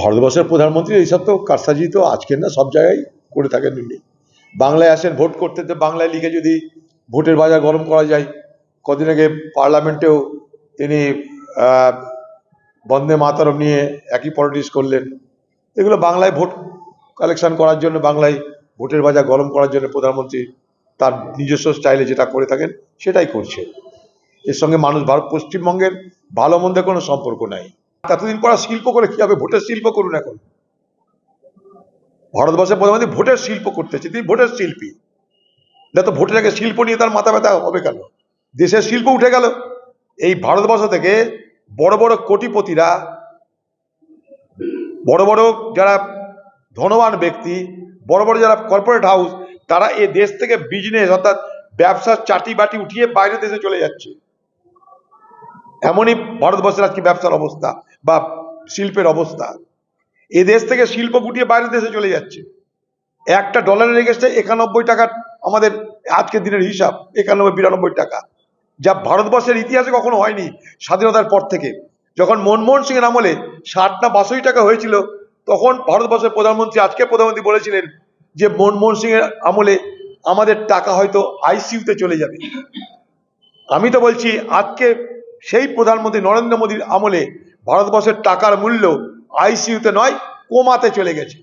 ভারতবর্ষের প্রধানমন্ত্রী এইসব তো কারসাজি তো আজকের না, সব জায়গায় করে থাকেন উনি। বাংলায় আসেন, ভোট করতে তো বাংলায় লিখে যদি ভোটের বাজার গরম করা যায়, কদিন আগে পার্লামেন্টেও তিনি বন্দে মাতারম নিয়ে একই পলিটিক্স করলেন। এগুলো বাংলায় ভোট কালেকশন করার জন্য, বাংলায় ভোটের বাজার গরম করার জন্য প্রধানমন্ত্রী তার নিজস্ব স্টাইলে যেটা করে থাকেন, সেটাই করছে। এর সঙ্গে মানুষ, ভারত পশ্চিমবঙ্গের ভালো মন্দের কোনো সম্পর্ক নাই। এতদিন আর শিল্প করে কি হবে? ভোটের শিল্প করুন এখন। ভারতবর্ষের প্রধানমন্ত্রী ভোটের শিল্প করতেছে তিনি ভোটের শিল্পী। না তো ভোটের আগে শিল্প নিয়ে তার মাথা ব্যথা হবে কেন? দেশের শিল্প উঠে গেল। এই ভারতবর্ষ থেকে বড় বড় কোটিপতিরা, বড় বড় যারা ধনবান ব্যক্তি, বড় বড় যারা কর্পোরেট হাউস তারা এ দেশ থেকে বিজনেস অর্থাৎ ব্যবসার চাটি বাটি উঠিয়ে বাইরে দেশে চলে যাচ্ছে। এমনই ভারতবর্ষের আজকে ব্যবসার অবস্থা বা শিল্পের অবস্থা। এ দেশ থেকে শিল্প গুটিয়ে বাইরের দেশে চলে যাচ্ছে। একটা ডলারের এগেস্টে একানব্বই টাকা আমাদের আজকের দিনের হিসাব, একানব্বই, বিরানব্বই টাকা। যা ভারতবর্ষের ইতিহাসে কখনো হয়নি স্বাধীনতার পর থেকে। যখন মনমোহন সিংয়ের আমলে ষাট না বাষট্টি টাকা হয়েছিল, তখন ভারতবর্ষের প্রধানমন্ত্রী, আজকে প্রধানমন্ত্রী বলেছিলেন যে, মনমোহন সিংয়ের আমলে আমাদের টাকা হয়তো আইসিইউতে চলে যাবে। আমি তো বলছি, আজকে সেই প্রধানমন্ত্রী নরেন্দ্র মোদীর আমলে ভারতবর্ষের টাকার মূল্য আইসিইউতে নয় কোমাতে চলে গেছে।